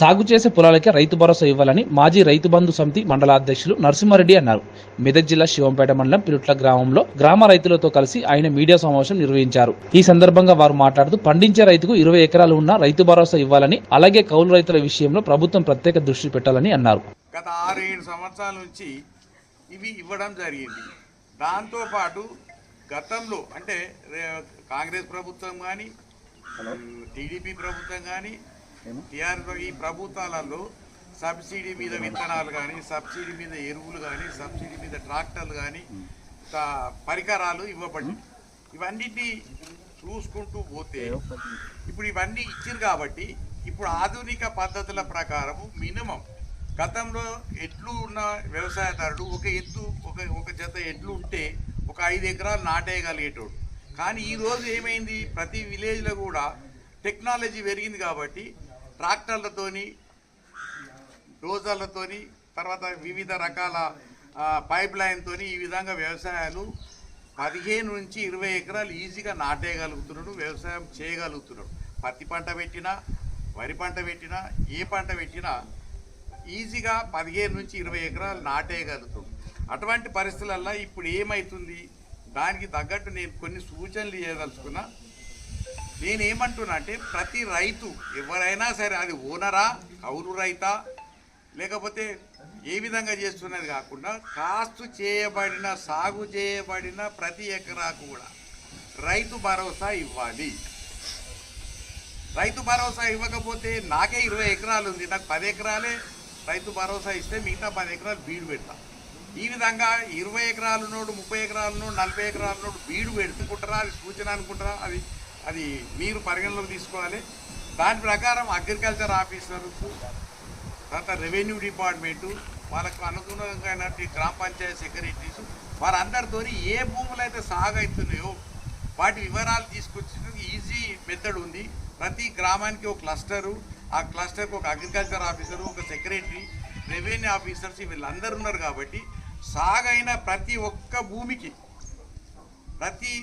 సాగు చేసే పొలాలకే రైతు భరోసా ఇవ్వాలని మాజీ రైతు బంధు సమితి మండల అధ్యక్షులు నరసింహారెడ్డి అన్నారు. మెదక్ జిల్లా శివంపేట మండలం పిరుట్ల గ్రామంలో గ్రామ రైతులతో కలిసి ఆయన మీడియా సమావేశం నిర్వహించారు. ఈ సందర్భంగా వారు మాట్లాడుతూ పండించే రైతుకు ఇరవై ఎకరాలు ఉన్న రైతు భరోసా ఇవ్వాలని అలాగే కౌలు రైతుల విషయంలో ప్రభుత్వం ప్రత్యేక దృష్టి పెట్టాలని అన్నారు. గత ఆరు ఏడు సంవత్సరాల నుంచి ఇవి ఇవ్వడం జరిగింది. దాంతోపాటు గతంలో అంటే కాంగ్రెస్ ప్రభుత్వం కానీ టీడీపీ ప్రభుత్వం కానీ టీఆర్ఎస్ ఈ ప్రభుత్వాలలో సబ్సిడీ మీద విత్తనాలు కానీ సబ్సిడీ మీద ఎరువులు కానీ సబ్సిడీ మీద ట్రాక్టర్లు కానీ పరికరాలు ఇవ్వబడి ఇవన్నిటిని చూసుకుంటూ పోతే ఇప్పుడు ఇవన్నీ ఇచ్చారు కాబట్టి ఇప్పుడు ఆధునిక పద్ధతుల ప్రకారము మినిమం గతంలో ఎడ్లు ఉన్న వ్యవసాయదారుడు ఒక ఎద్దు ఒక ఒక జత ఎడ్లు ఉంటే ఒక ఐదు ఎకరాలు నాటేయగలిగేటోడు. కానీ ఈ రోజు ఏమైంది? ప్రతి విలేజ్లో కూడా టెక్నాలజీ పెరిగింది కాబట్టి ట్రాక్టర్లతోని డోజర్లతోని తర్వాత వివిధ రకాల పైప్ లైన్తోని ఈ విధంగా వ్యవసాయాలు పదిహేను నుంచి ఇరవై ఎకరాలు ఈజీగా నాటేయగలుగుతున్నాడు వ్యవసాయం చేయగలుగుతున్నాడు. పత్తి పంట పెట్టినా వరి పంట పెట్టినా ఏ పంట పెట్టినా ఈజీగా పదిహేను నుంచి ఇరవై ఎకరాలు నాటేయగలుగుతుంది అటువంటి పరిస్థితులల్లో ఇప్పుడు ఏమవుతుంది దానికి తగ్గట్టు నేను కొన్ని సూచనలు చేయదలుచుకున్నా నేనేమంటున్నా అంటే ప్రతి రైతు ఎవరైనా సరే అది ఓనరా కౌలు రైతా లేకపోతే ఏ విధంగా చేస్తున్నది కాకుండా కాస్తు చేయబడిన సాగు చేయబడిన ప్రతి ఎకరాకు కూడా రైతు భరోసా ఇవ్వాలి. రైతు భరోసా ఇవ్వకపోతే నాకే ఇరవై ఎకరాలు ఉంది. నాకు పది ఎకరాలే రైతు భరోసా ఇస్తే మిగతా పది ఎకరాలు బీడు పెడతా. ఈ విధంగా ఇరవై ఎకరాలు నోడు ముప్పై ఎకరాల నోడు నలభై ఎకరాల నోడు బీడు పెడుతుంటారా? అది సూచన అనుకుంటారా? అది అది మీరు పరిగణలోకి తీసుకోవాలి. దాని ప్రకారం అగ్రికల్చర్ ఆఫీసర్కు తర్వాత రెవెన్యూ డిపార్ట్మెంటు వాళ్ళకు అనుగుణంగా గ్రామ పంచాయతీ సెక్రటరీస్ వారందరితో ఏ భూములు అయితే సాగవుతున్నాయో వాటి వివరాలు తీసుకొచ్చేందుకు ఈజీ మెథడ్ ఉంది. ప్రతి గ్రామానికి ఒక క్లస్టరు ఆ క్లస్టర్కి ఒక అగ్రికల్చర్ ఆఫీసరు ఒక సెక్రటరీ రెవెన్యూ ఆఫీసర్స్ వీళ్ళందరూ ఉన్నారు కాబట్టి సాగైన ప్రతి ఒక్క భూమికి ప్రతి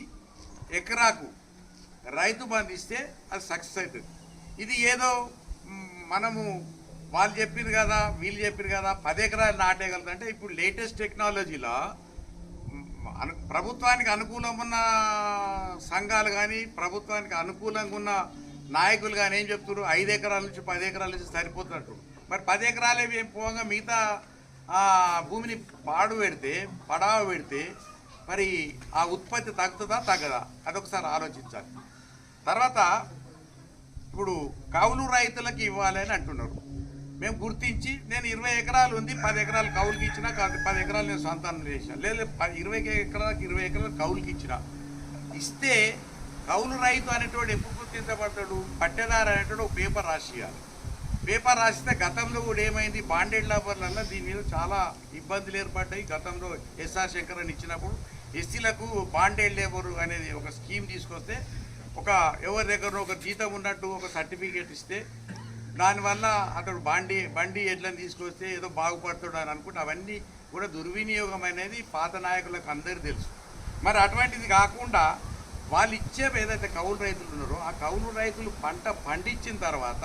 ఎకరాకు రైతు బంధు ఇస్తే అది సక్సెస్ అవుతుంది. ఇది ఏదో మనము వాళ్ళు చెప్పింది కదా వీళ్ళు చెప్పింది కదా పది ఎకరాలు నాటేయగలదంటే ఇప్పుడు లేటెస్ట్ టెక్నాలజీలో అను ప్రభుత్వానికి అనుకూలం ఉన్న సంఘాలు కానీ ప్రభుత్వానికి అనుకూలంగా ఉన్న నాయకులు కానీ ఏం చెప్తున్నారు? ఐదు ఎకరాల నుంచి పది ఎకరాల నుంచి సరిపోతున్నట్టు. మరి పది ఎకరాలే ఏం పోగా మిగతా ఆ, భూమిని పాడు పెడితే పడావ పెడితే మరి ఆ ఉత్పత్తి తగ్గుతుందా తగ్గదా? అదొకసారి ఆలోచించాలి. తర్వాత ఇప్పుడు కౌలు రైతులకు ఇవ్వాలని అంటున్నారు. మేము గుర్తించి నేను ఇరవై ఎకరాలు ఉంది పది ఎకరాలు కౌలుకి ఇచ్చినా కాదు పది ఎకరాలు నేను సంతానం చేసిన. లేదా ప- ఇరవై ఎకరాలకు ఇరవై ఎకరాలు కౌలుకి ఇచ్చిన. ఇస్తే కౌలు రైతు అనేటోడు ఎప్పుడు గుర్తించబడతాడు? పట్టెదారు అనేటోడు పేపర్ రాసియాలి పేపర్ రాసిస్తే గతంలో కూడా ఏమైంది? బాండెడ్ లేబర్లలో దీని మీద చాలా ఇబ్బందులు ఏర్పడ్డాయి. గతంలో ఎస్ఆర్ శంకర్ అని ఇచ్చినప్పుడు ఎస్సీలకు బాండెడ్ లేబర్ అనేది ఒక స్కీమ్ తీసుకొస్తే ఒక ఎవరి దగ్గర ఒక జీతం ఉన్నట్టు ఒక సర్టిఫికేట్ ఇస్తే దానివల్ల అతడు బండి బండి ఎడ్లను తీసుకొస్తే ఏదో బాగుపడతాడు అని అనుకుంటే అవన్నీ కూడా దుర్వినియోగం అనేది పాత నాయకులకు అందరూ తెలుసు. మరి అటువంటిది కాకుండా వాళ్ళు ఇచ్చే ఏదైతే కౌలు రైతులు ఉన్నారో ఆ కౌలు రైతులు పంట పండించిన తర్వాత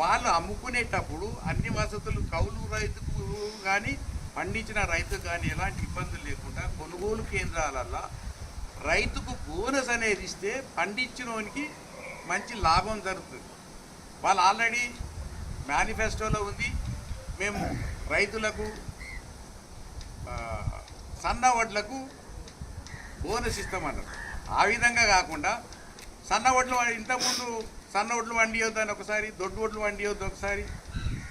వాళ్ళు అమ్ముకునేటప్పుడు అన్ని వసతులు కౌలు రైతుకు కానీ పండించిన రైతుకు కానీ ఎలాంటి ఇబ్బందులు లేకుండా కొనుగోలు కేంద్రాలల్లో రైతుకు బోనస్ అనేది ఇస్తే పండించినోనికి మంచి లాభం జరుగుతుంది. వాళ్ళు ఆల్రెడీ మేనిఫెస్టోలో ఉంది. మేము రైతులకు సన్న వడ్లకు బోనస్ ఇస్తామన్నారు. ఆ విధంగా కాకుండా సన్న వడ్లు ఇంతకుముందు సన్న వడ్లు వండియొద్దని ఒకసారి దొడ్డు వడ్లు వండియొద్దు ఒకసారి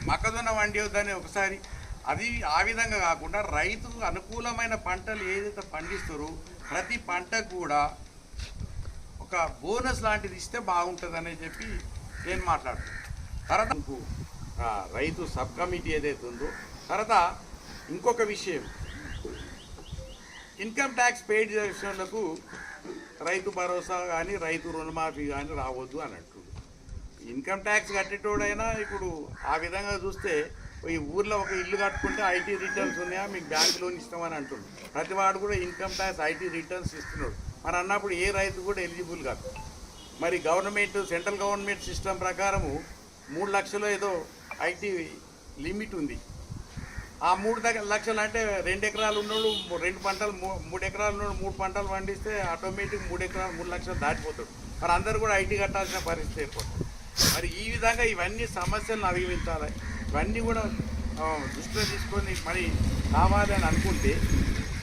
మొక్కజొన్న వండియొద్దని ఒకసారి అది ఆ విధంగా కాకుండా రైతు అనుకూలమైన పంటలు ఏదైతే పండిస్తారో ప్రతి పంటకు కూడా ఒక బోనస్ లాంటిది ఇస్తే బాగుంటుందని చెప్పి నేను మాట్లాడుతున్నాను తర్వాత రైతు సబ్ కమిటీ ఏదైతే ఉందో తర్వాత ఇంకొక విషయం. ఇన్కమ్ ట్యాక్స్ పెయిడ్ చేసేందుకు రైతు భరోసా కానీ రైతు రుణమాఫీ కానీ రావద్దు అని అంటుడు ఇన్కమ్ ట్యాక్స్ కట్టేటోడైనా ఇప్పుడు ఆ విధంగా చూస్తే ఈ ఊర్లో ఒక ఇల్లు కట్టుకుంటే ఐటీ రిటర్న్స్ ఉన్నాయా? మీకు బ్యాంక్ లోన్ ఇస్తామని అంటుండు. ప్రతి వాడు కూడా ఇన్కమ్ ట్యాక్స్ ఐటీ రిటర్న్స్ ఇస్తున్నాడు. మరి అన్నప్పుడు ఏ రైతు కూడా ఎలిజిబుల్ కాదు. మరి గవర్నమెంట్ సెంట్రల్ గవర్నమెంట్ సిస్టమ్ ప్రకారము మూడు లక్షలు ఏదో ఐటీ లిమిట్ ఉంది. ఆ మూడు దగ్గర లక్షలు అంటే రెండు ఎకరాలు ఉన్నోడు రెండు పంటలు మూడు ఎకరాలు ఉన్నోడు మూడు పంటలు పండిస్తే ఆటోమేటిక్ మూడు ఎకరాలు మూడు లక్షలు దాటిపోతాడు. మరి అందరూ కూడా ఐటీ కట్టాల్సిన పరిస్థితి అయిపోతుంది మరి ఈ విధంగా ఇవన్నీ సమస్యలను అధిగమించాలి. ఇవన్నీ కూడా దృష్టిలో తీసుకొని మరి కావాలి అని అనుకుంటే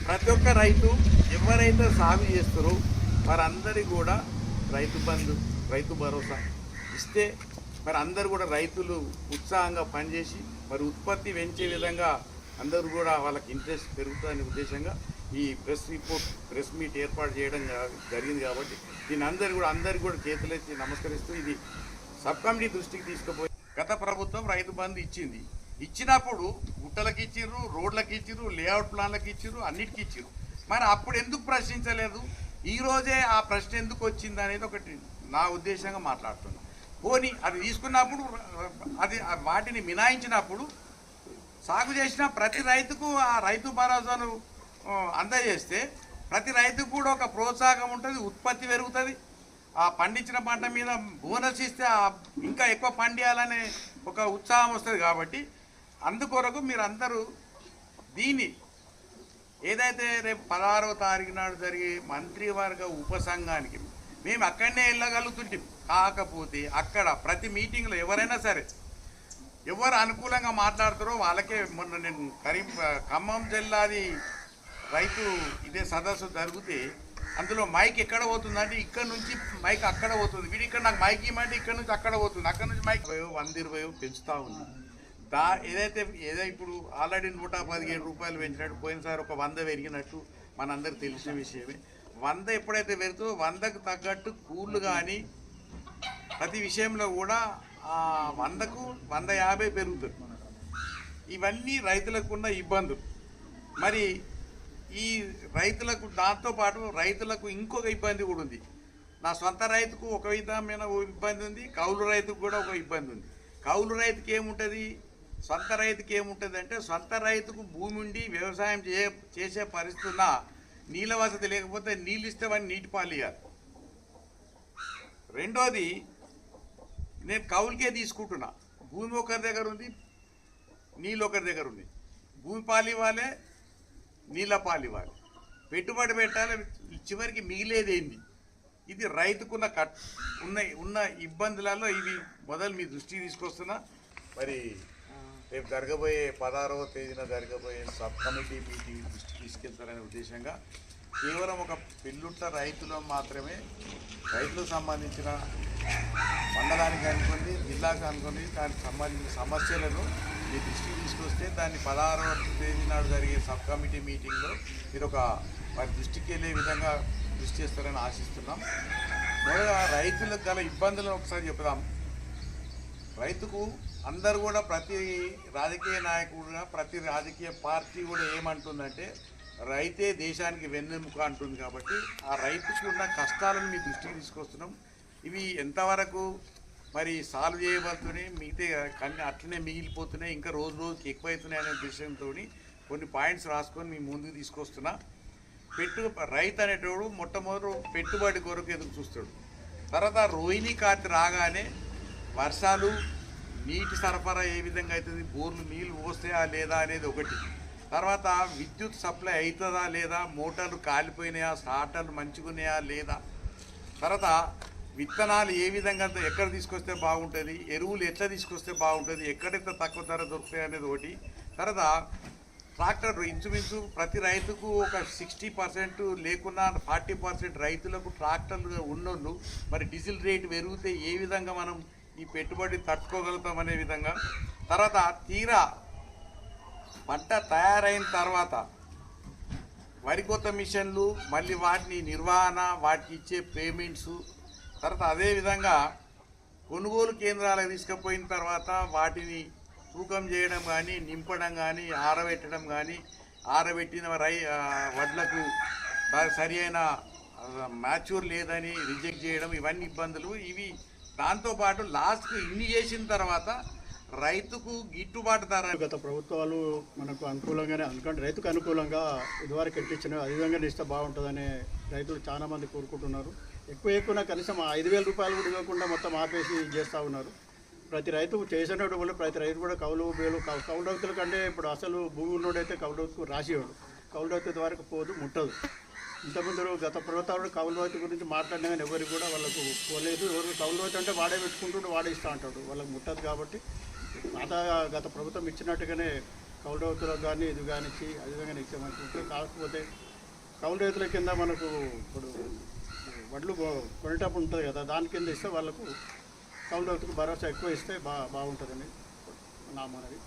ప్రతి ఒక్క రైతు ఎవరైతే సాగు చేస్తారో వారందరికీ కూడా రైతు బంధు రైతు భరోసా ఇస్తే మరి అందరు కూడా రైతులు ఉత్సాహంగా పనిచేసి మరి ఉత్పత్తి పెంచే విధంగా అందరూ కూడా వాళ్ళకి ఇంట్రెస్ట్ పెరుగుతుందనే ఉద్దేశంగా ఈ ప్రెస్ రిపోర్ట్ ప్రెస్ మీట్ ఏర్పాటు చేయడం జరిగింది కాబట్టి దీని అందరు కూడా అందరికీ కూడా చేతులెత్తి నమస్కరిస్తూ ఇది సబ్ కమిటీ దృష్టికి తీసుకుపోయి గత ప్రభుత్వం రైతు బంధు ఇచ్చింది. ఇచ్చినప్పుడు గుట్టలకు ఇచ్చిర్రు రోడ్లకు ఇచ్చిర్రు లేఅవుట్ ప్లాన్లకు ఇచ్చిర్రు అన్నిటికీ ఇచ్చిర్రు మరి అప్పుడు ఎందుకు ప్రశ్నించలేదు? ఈరోజే ఆ ప్రశ్న ఎందుకు వచ్చింది అనేది ఒకటి నా ఉద్దేశంగా మాట్లాడుతున్నాను పోనీ అది తీసుకున్నప్పుడు అది వాటిని మినాయించినప్పుడు సాగు చేసిన ప్రతి రైతుకు ఆ రైతు భరోసాను అందజేస్తే ప్రతి రైతుకు కూడా ఒక ప్రోత్సాహం ఉంటుంది ఉత్పత్తి పెరుగుతుంది. ఆ పండించిన పంట మీద బోనస్ ఇస్తే ఇంకా ఎక్కువ పండియాలనే ఒక ఉత్సాహం వస్తుంది కాబట్టి అందుకొరకు మీరు అందరూ దీన్ని ఏదైతే రేపు పదహారవ తారీఖు నాడు జరిగే మంత్రివర్గ ఉపసంఘానికి మేము అక్కడనే వెళ్ళగలుగుతుంటాం. కాకపోతే అక్కడ ప్రతి మీటింగ్లో ఎవరైనా సరే ఎవరు అనుకూలంగా మాట్లాడతారో వాళ్ళకే మొన్న నేను కరీం ఖమ్మం జిల్లాది రైతు ఇదే సదస్సు జరిగితే అందులో మైక్ ఎక్కడ పోతుందంటే ఇక్కడ నుంచి మైక్ అక్కడ పోతుంది. వీడు ఇక్కడ నాకు మైక్ ఇవ్వమంటే ఇక్కడ నుంచి అక్కడ పోతుంది. అక్కడ నుంచి మైక్ ఇరవై వంద ఇరవై పెంచుతా ఉంది. దా ఏదైతే ఏదో ఇప్పుడు ఆల్రెడీ నూట పదిహేను రూపాయలు పెంచినట్టు పోయినసారి ఒక వంద పెరిగినట్టు మనందరికి తెలిసిన విషయమే. వంద ఎప్పుడైతే పెరుగుతుందో వందకు తగ్గట్టు కూళ్ళు కానీ ప్రతి విషయంలో కూడా ఆ వందకు వంద యాభై పెరుగుతుంది. ఇవన్నీ రైతులకు ఉన్న ఇబ్బందులు. మరి ఈ రైతులకు దాంతో పాటు రైతులకు ఇంకొక ఇబ్బంది కూడా ఉంది. నా సొంత రైతుకు ఒక విధమైన ఇబ్బంది ఉంది కౌలు రైతుకు కూడా ఒక ఇబ్బంది ఉంది. కౌలు రైతుకి ఏముంటుంది? సొంత రైతుకి ఏముంటుంది అంటే సొంత రైతుకు భూమి ఉండి వ్యవసాయం చే చేసే పరిస్థితి ఉన్నా నీళ్ళ వసతి లేకపోతే నీళ్ళు ఇస్తే వాడిని నీటి పాలియాలి రెండోది నేను కౌలుకే తీసుకుంటున్నా. భూమి ఒకరి దగ్గర ఉంది నీళ్ళు ఒకరి దగ్గర ఉంది. భూమి పాలి వాళ్ళే నీళ్ళ పాలు ఇవ్వాలి పెట్టుబడి పెట్టాలి చివరికి మిగిలేదేంది? ఇది రైతుకున్న కట్ ఉన్న ఉన్న ఇబ్బందులలో ఇవి మొదలు మీ దృష్టికి తీసుకొస్తున్నా. మరి రేపు జరగబోయే పదహారవ తేదీన జరగబోయే సబ్ కమిటీ మీటింగ్ దృష్టికి తీసుకెళ్తారనే ఉద్దేశంగా కేవలం ఒక పిల్లుట్ల రైతులు మాత్రమే రైతులకు సంబంధించిన మండలానికి అనుకోండి జిల్లాకు అనుకోండి దానికి సంబంధించిన సమస్యలను మీ దృష్టికి తీసుకొస్తే దాన్ని పదహారవ తేదీ నాడు జరిగే సబ్ కమిటీ మీటింగ్లో మీరు ఒక వారి దృష్టికి వెళ్ళే విధంగా దృష్టి చేస్తారని ఆశిస్తున్నాం. మొదట రైతులకు గల ఇబ్బందులను ఒకసారి చెప్దాం. రైతుకు అందరు కూడా ప్రతి రాజకీయ నాయకుడుగా ప్రతి రాజకీయ పార్టీ కూడా ఏమంటుందంటే రైతే దేశానికి వెన్నెముక అంటుంది కాబట్టి ఆ రైతుకు ఉన్న కష్టాలను మీ దృష్టికి తీసుకొస్తున్నాం. ఇవి ఎంతవరకు మరి సాల్వ్ చేయబడుతున్నాయి మిగతా కన్నీ అట్లనే మిగిలిపోతున్నాయి ఇంకా రోజు రోజుకి ఎక్కువైతున్నాయి అనే విషయంతో కొన్ని పాయింట్స్ రాసుకొని మీ ముందుకు తీసుకొస్తున్నా. పెట్టు రైతు అనేటోడు మొట్టమొదటి పెట్టుబడి కొరకు ఎదురు చూస్తాడు. తర్వాత రోహిణి కార్తె రాగానే వర్షాలు నీటి సరఫరా ఏ విధంగా అవుతుంది బోర్లు నీళ్ళు పోస్తాయా లేదా అనేది ఒకటి. తర్వాత విద్యుత్ సప్లై అవుతుందా లేదా మోటార్లు కాలిపోయినాయా స్టార్టర్లు మంచిగున్నాయా లేదా. తర్వాత విత్తనాలు ఏ విధంగా ఎక్కడ తీసుకొస్తే బాగుంటుంది ఎరువులు ఎట్లా తీసుకొస్తే బాగుంటుంది ఎక్కడైతే తక్కువ ధర దొరుకుతాయి అనేది ఒకటి. తర్వాత ట్రాక్టర్ ఇంచుమించు ప్రతి రైతుకు ఒక సిక్స్టీ పర్సెంట్ లేకున్నా ఫార్టీ పర్సెంట్ రైతులకు ట్రాక్టర్లు ఉన్నోళ్ళు మరి డీజిల్ రేటు పెరిగితే ఏ విధంగా మనం ఈ పెట్టుబడి తట్టుకోగలుగుతాం అనే విధంగా. తర్వాత తీరా పంట తయారైన తర్వాత వరి మిషన్లు మళ్ళీ వాటిని నిర్వహణ వాటికి ఇచ్చే పేమెంట్స్ తర్వాత అదేవిధంగా కొనుగోలు కేంద్రాలకు తీసుకుపోయిన తర్వాత వాటిని తూకం చేయడం కానీ నింపడం కానీ ఆరబెట్టడం కానీ ఆరబెట్టిన రై వడ్లకు సరి అయిన మ్యాచ్యూర్ లేదని రిజెక్ట్ చేయడం ఇవన్నీ ఇబ్బందులు. ఇవి దాంతోపాటు లాస్ట్కు ఇన్ని చేసిన తర్వాత రైతుకు గిట్టుబాటు ధర గత ప్రభుత్వాలు మనకు అనుకూలంగానే అనుకంటే రైతుకు అనుకూలంగా ఇదివరకు ఎట్టించిన ఆ విధంగా ఇస్తే బాగుంటుందని రైతులు చాలామంది కోరుకుంటున్నారు. ఎక్కువ ఎక్కువ కనీసం ఐదు వేల రూపాయలు కూడా ఇవ్వకుండా మొత్తం ఆపేసి చేస్తూ ఉన్నారు. ప్రతి రైతు చేసినట్టు కూడా ప్రతి రైతు కూడా కౌలు బేలు కౌలు రైతుల కంటే ఇప్పుడు అసలు భూమి ఉన్నోడైతే కౌలు రైతుకు రాసేవాడు. కౌలు రైతు వరకు పోదు ముట్టదు. ఇంతకుముందు గత ప్రభుత్వాలు కౌలు రైతు గురించి మాట్లాడినా కానీ ఎవరికి కూడా వాళ్ళకు పోలేదు. ఎవరు కౌలు రైతు అంటే వాడే పెట్టుకుంటుంటే వాడే ఇస్తా అంటాడు. వాళ్ళకి ముట్టదు కాబట్టి పాత గత ప్రభుత్వం ఇచ్చినట్టుగానే కౌలు రైతులకు కానీ ఇది కానీ ఇచ్చి విధంగా ఇచ్చామనుకుంటే కాకపోతే కౌలు రైతుల కింద మనకు ఇప్పుడు వడ్లు కొ- కొనేటప్పుడు ఉంటుంది కదా దాని కింద ఇస్తే వాళ్ళకు కౌలు రైతుకు భరోసా ఎక్కువ ఇస్తే బా బాగుంటుందని నా మనవి.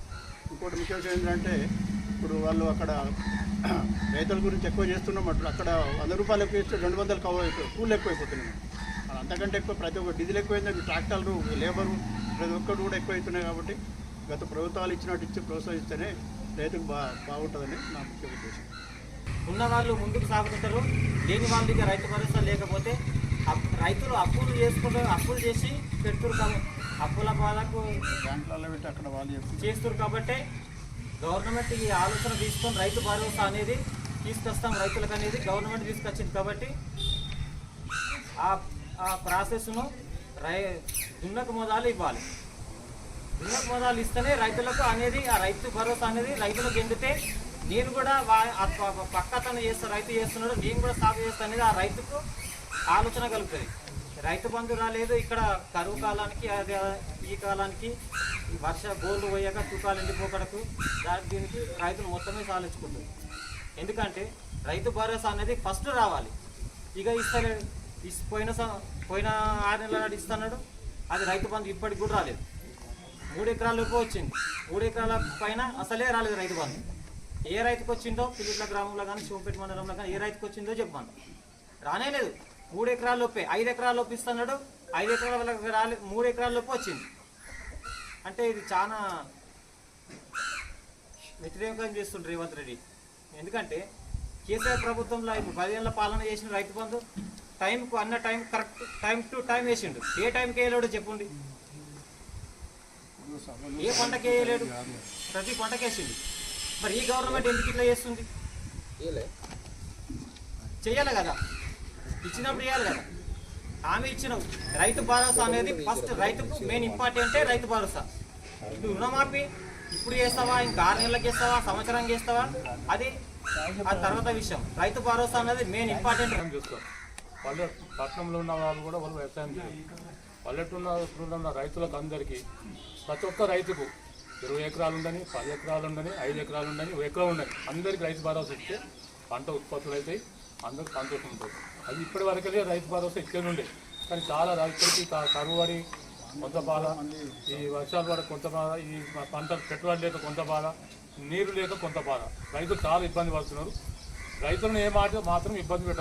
ఇంకోటి ముఖ్య విషయం ఏంటంటే ఇప్పుడు వాళ్ళు అక్కడ రైతుల గురించి ఎక్కువ చేస్తున్నామంటారు అక్కడ వంద రూపాయలు ఎక్కువ ఇస్తే రెండు వందలు కవ కూలు ఎక్కువైపోతున్నాయి అంతకంటే ఎక్కువ ప్రతి ఒక్క డీజిల్ ఎక్కువైంది ట్రాక్టర్లు లేబరు ప్రతి ఒక్కటి కూడా ఎక్కువ అవుతున్నాయి కాబట్టి గత ప్రభుత్వాలు ఇచ్చినట్టు ఇచ్చి ప్రోత్సహిస్తేనే రైతుకు బా బాగుంటుందని నా ముఖ్య ఉద్దేశం. ఉన్న వాళ్ళు ముందుకు సాగుతుంటారు లేని వాళ్ళకి రైతు భరోసా లేకపోతే రైతులు అప్పులు చేసుకుంటారు అప్పులు చేసి పెడుతురు అప్పుల బాధకు బ్యాంకులలో పెట్టి అక్కడ వాళ్ళు చేస్తారు కాబట్టి గవర్నమెంట్ ఈ ఆలోచన తీసుకొని రైతు భరోసా అనేది తీసుకొస్తాం రైతులకు అనేది గవర్నమెంట్ తీసుకొచ్చింది కాబట్టి ఆ ఆ ప్రాసెస్ను రై దున్నకు మొదలు ఇవ్వాలి. దున్నకు మొదలు ఇస్తేనే రైతులకు అనేది ఆ రైతు భరోసా అనేది రైతులకు ఎండితే నేను కూడా వా- పక్క అతను చేస్తా రైతు చేస్తున్నాడు నేను కూడా సాగు చేస్తాను అనేది ఆ రైతుకు ఆలోచన కలుగుతుంది. రైతు బంధు రాలేదు ఇక్కడ కరువు కాలానికి అదే ఈ కాలానికి ఈ వర్ష గోళ్ళు పోయాక తూకాలు ఎండిపోకడకు దాని దీనికి రైతులు మొత్తమే సాధించుకుంటుంది ఎందుకంటే రైతు భరోసా అనేది ఫస్ట్ రావాలి. ఇక ఇస్తలేడు పోయిన పోయిన ఆరు నెలల నాడు ఇస్తున్నాడు అది రైతు బంధు ఇప్పటికి కూడా రాలేదు. మూడు ఎకరాలు వచ్చింది. మూడు ఎకరాల పైన అసలే రాలేదు రైతు బంధు. ఏ రైతుకు వచ్చిందో పిల్లిట్ల గ్రామంలో కానీ శివపేట మండలంలో కానీ ఏ రైతుకు వచ్చిందో చెప్పాను రానే లేదు. మూడు ఎకరాల లోపే ఐదు ఎకరాల లోపు ఇస్తున్నాడు. ఐదు ఎకరాల వాళ్ళకి రాలేదు మూడు ఎకరాల లోపు వచ్చింది. అంటే ఇది చాలా వ్యతిరేకంగా చేస్తుండ్రు రేవంత్ రెడ్డి. ఎందుకంటే కేసీఆర్ ప్రభుత్వంలో ఇప్పుడు పదేళ్ళ పాలన చేసిన రైతు బంధు టైంకు అన్న time correct time to time వేసిండు. ఏ టైంకి వేయలేడు చెప్పండి. ఏ పంటకి వేయలేడు ప్రతి పంటకి వేసిండు. మరి ఈ గవర్నమెంట్ ఎందుకు ఇట్లా చేస్తుంది? చెయ్యాలి కదా. ఇచ్చినప్పుడు చేయాలి కదా. హామీ ఇచ్చినావు రైతు భరోసా అనేది ఫస్ట్ రైతుకు మెయిన్ ఇంపార్టెంటే రైతు భరోసా. ఇప్పుడు రుణమాఫీ ఇప్పుడు చేస్తావా? ఇంకా ఆరు నెలలకు చేస్తావా? సంవత్సరం చేస్తావా? అది ఆ తర్వాత విషయం. రైతు భరోసా అనేది మెయిన్ ఇంపార్టెంట్ పల్లె పట్టణంలో ఉన్న వాళ్ళు కూడా వాళ్ళు వ్యవసాయం పల్లెటూరులో ఉన్న రైతులకు అందరికీ ప్రతి ఒక్క రైతుకు ఇరవై ఎకరాలు ఉండని పది ఎకరాలు ఉండని ఐదు ఎకరాలు ఉండని ఒక ఉండని. అందరికీ రైతు భరోసా ఇస్తే పంట ఉత్పత్తులు అవుతాయి అందరికి సంతోషం ఉంటుంది. అది ఇప్పటి వరకే రైతు భరోసా ఇచ్చే ఉండే. కానీ చాలా రైతులకి కరువు పడి కొంత బాధ ఈ వర్షాలు పడ కొంత బాధ ఈ పంట పెట్టుబడి లేక కొంత బాధ నీరు లేక కొంత బాధ. రైతులు చాలా ఇబ్బంది పడుతున్నారు. రైతులను ఏ మాట మాత్రం ఇబ్బంది పెట్ట